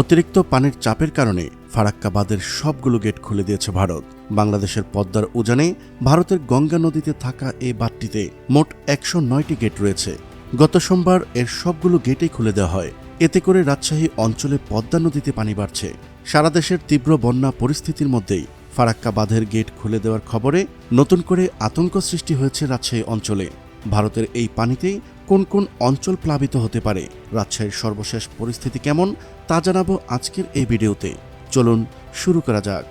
অতিরিক্ত পানির চাপের কারণে ফারাক্কা বাঁধের সবগুলো গেট খুলে দিয়েছে ভারত। বাংলাদেশের পদ্মার উজানে ভারতের গঙ্গা নদীতে থাকা এই বাঁধটিতে মোট একশো নয়টি গেট রয়েছে। গত সোমবার এর সবগুলো গেটেই খুলে দেওয়া হয়। এতে করে রাজশাহী অঞ্চলে পদ্মা নদীতে পানি বাড়ছে। সারা দেশের তীব্র বন্যা পরিস্থিতির মধ্যেই ফারাক্কা বাঁধের গেট খুলে দেওয়ার খবরে নতুন করে আতঙ্ক সৃষ্টি হয়েছে রাজশাহী অঞ্চলে। ভারতের এই পানিতেই কোন কোন অঞ্চল প্লাবিত হতে পারে, রাজশাহীর সর্বশেষ পরিস্থিতি কেমন, তা জানাব আজকের এই ভিডিওতে। চলুন শুরু করা যাক।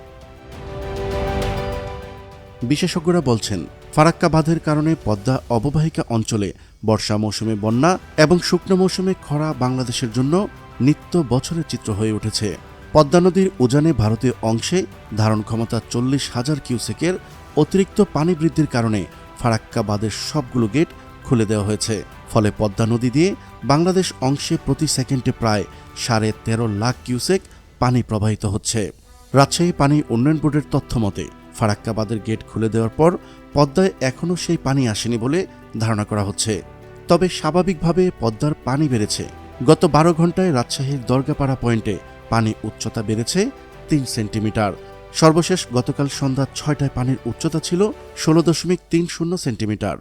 বিশেষজ্ঞরা বলছেন, ফারাক্কা বাঁধের কারণে পদ্মা অববাহিকা অঞ্চলে বর্ষা মৌসুমে বন্যা এবং শুকনো মৌসুমে খরা বাংলাদেশের জন্য নিত্য বছরের চিত্র হয়ে উঠেছে। পদ্মা নদীর উজানে ভারতীয় অংশে ধারণ ক্ষমতা চল্লিশ হাজার কিউসেকের অতিরিক্ত পানি বৃদ্ধির কারণে ফারাক্কা বাঁধের সবগুলো গেট খুলে দেওয়া হয়েছে। ফলে পদ্মা নদী দিয়ে বাংলাদেশ অংশে প্রতি সেকেন্ডে প্রায় সাড়ে তেরো লাখ কিউসেক পানি প্রবাহিত হচ্ছে। রাজশাহী পানি উন্নয়ন বোর্ডের তথ্য মতে ফারাক্কা বাঁধের গেট খুলে দেওয়ার পর পদ্মায় এখনও সেই পানি আসেনি বলে ধারণা করা হচ্ছে। তবে স্বাভাবিকভাবে পদ্মার পানি বেড়েছে। গত বারো ঘন্টায় রাজশাহীর দরগাপাড়া পয়েন্টে পানি উচ্চতা বেড়েছে তিন সেন্টিমিটার। সর্বশেষ গতকাল সন্ধ্যা ছয়টায় পানির উচ্চতা ছিল ষোলো দশমিক তিন শূন্য সেন্টিমিটার।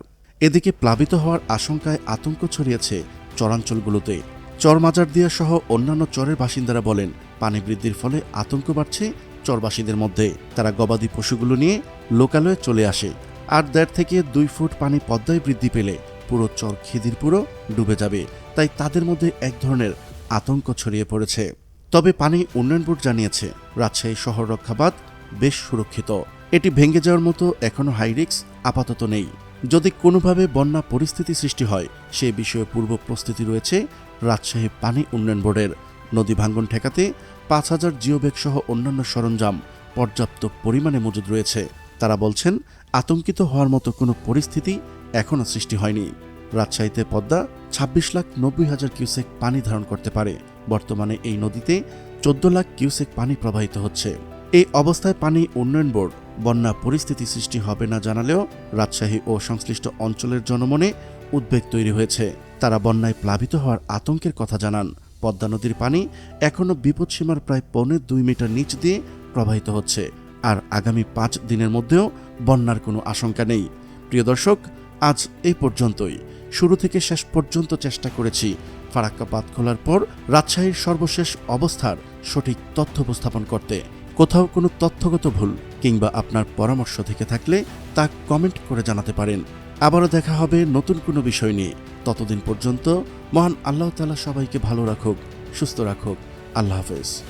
এদিকে প্লাবিত হওয়ার আশঙ্কায় আতঙ্ক ছড়িয়েছে চরাঞ্চলগুলোতে। চরমাজার দিয়া সহ অন্যান্য চরের বাসিন্দারা বলেন, পানি বৃদ্ধির ফলে আতঙ্ক বাড়ছে চরবাসীদের মধ্যে। তারা গবাদি পশুগুলো নিয়ে লোকালয়ে চলে আসে। আর দেড় থেকে দুই ফুট পানি পদ্মায় বৃদ্ধি পেলে পুরো চর খিদিরপুরও ডুবে যাবে। তাই তাদের মধ্যে এক ধরনের আতঙ্ক ছড়িয়ে পড়েছে। তবে পানি উন্নয়ন বোর্ড জানিয়েছে, রাজশাহী শহর রক্ষাবাদ বেশ সুরক্ষিত। এটি ভেঙে যাওয়ার মতো এখনও হাইরিক্স আপাতত নেই। যদি কোনোভাবে বন্যা পরিস্থিতি সৃষ্টি হয়, সে বিষয়ে পূর্ব প্রস্তুতি রয়েছে রাজশাহী পানি উন্নয়ন বোর্ডের। নদী ভাঙ্গন ঠেকাতে পাঁচ হাজার জিওব্যাগ সহ অন্যান্য সরঞ্জাম পর্যাপ্ত পরিমাণে মজুদ রয়েছে। তারা বলছেন, আতঙ্কিত হওয়ার মতো কোনো পরিস্থিতি এখনও সৃষ্টি হয়নি। রাজশাহীতে পদ্মা ছাব্বিশ লাখ নব্বই হাজার কিউসেক পানি ধারণ করতে পারে। বর্তমানে এই নদীতে চোদ্দ লাখ কিউসেক পানি প্রবাহিত হচ্ছে। এই অবস্থায় পানি উন্নয়ন বোর্ড বন্যা পরিস্থিতি সৃষ্টি হবে না জানালেও রাজশাহী ও সংশ্লিষ্ট অঞ্চলের জনমনে উদ্বেগ তৈরি হয়েছে। তারা বন্যায় প্লাবিত হওয়ার আতঙ্কের কথা জানান। পদ্মা নদীর পানি এখনও বিপদসীমার প্রায় পৌনে দুই মিটার নিচ দিয়ে প্রবাহিত হচ্ছে। আর আগামী পাঁচ দিনের মধ্যেও বন্যার কোনো আশঙ্কা নেই। প্রিয় দর্শক, আজ এই পর্যন্তই। শুরু থেকে শেষ পর্যন্ত চেষ্টা করেছি। ফারাক্কা বাঁধ খোলার পর রাজশাহীর সর্বশেষ অবস্থার সঠিক তথ্য উপস্থাপন করতে। কোথাও কোনো তথ্যগত ভুল কিংবা আপনার পরামর্শ থেকে থাকলে তা কমেন্ট করে জানাতে পারেন। আবারও দেখা হবে নতুন কোনো বিষয় নিয়ে। ততদিন পর্যন্ত মহান আল্লাহ তালা সবাইকে ভালো রাখুক, সুস্থ রাখুক। আল্লাহ হাফেজ।